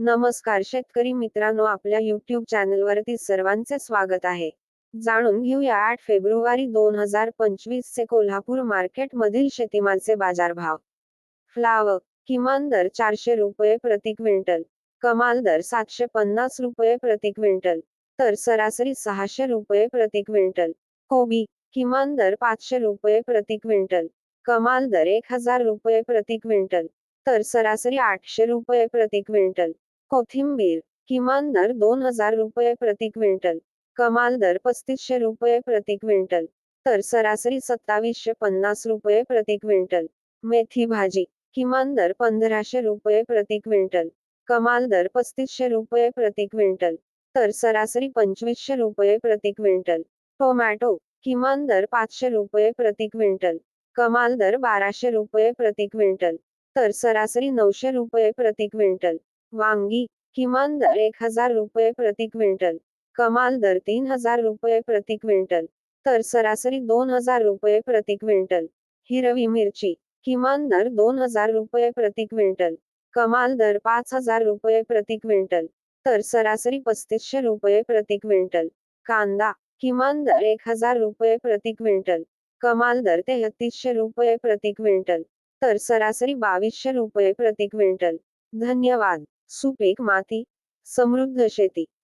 नमस्कार शेतकरी मित्रांनो आपल्या युट्यूब चॅनलवरती सर्वांचे स्वागत आहे. जाणून घेऊया आठ फेब्रुवारी दोन हजार पंचवीस चे कोल्हापूर मार्केट मधील शेतीमालचे बाजारभाव. फ्लाव किमान दर चारशे रुपये प्रति क्विंटल कमाल दर सातशे पन्नास रुपये प्रति क्विंटल तर सरासरी सहाशे रुपये प्रति क्विंटल कोबी किमान दर पाचशे रुपये प्रति क्विंटल कमाल दर एक हजार रुपये प्रति क्विंटल तर सरासरी आठशे रुपये प्रति क्विंटल. कोथिंबीर किमान दर दोन हजार रुपये प्रति क्विंटल कमाल दर पस्तीसशे रुपये प्रति क्विंटल तर सरासरी सत्तावीसशे पन्नास रुपये प्रति क्विंटल मेथी भाजी किमान दर पंधराशे रुपये प्रति क्विंटल कमाल दर पस्तीसशे रुपये प्रति क्विंटल तर सरासरी पंचवीसशे रुपये प्रति क्विंटल टोमॅटो किमान दर पाचशे रुपये प्रति क्विंटल कमाल दर बाराशे रुपये प्रति क्विंटल तर सरासरी नऊशे रुपये प्रति क्विंटल. वांगी किमान दर एक हजार रुपये प्रति क्विंटल. कमाल दर तीन हजार रुपये प्रति क्विंटल. तर सरासरी दोन हजार रुपये प्रति क्विंटल. हिरवी मिरची किमान दर दोन हजार रुपये प्रति क्विंटल. कमाल दर पाच हजार रुपये प्रति क्विंटल. तर सरासरी पस्तीसशे रुपये प्रति क्विंटल. कांदा किमान दर एक हजार रुपये प्रति क्विंटल. कमाल दर तेहतीसशे रुपये प्रति क्विंटल. तर सरासरी बावीसशे रुपये प्रति क्विंटल. धन्यवाद. સુપેકમાંથી સમૃદ્ધ શેતી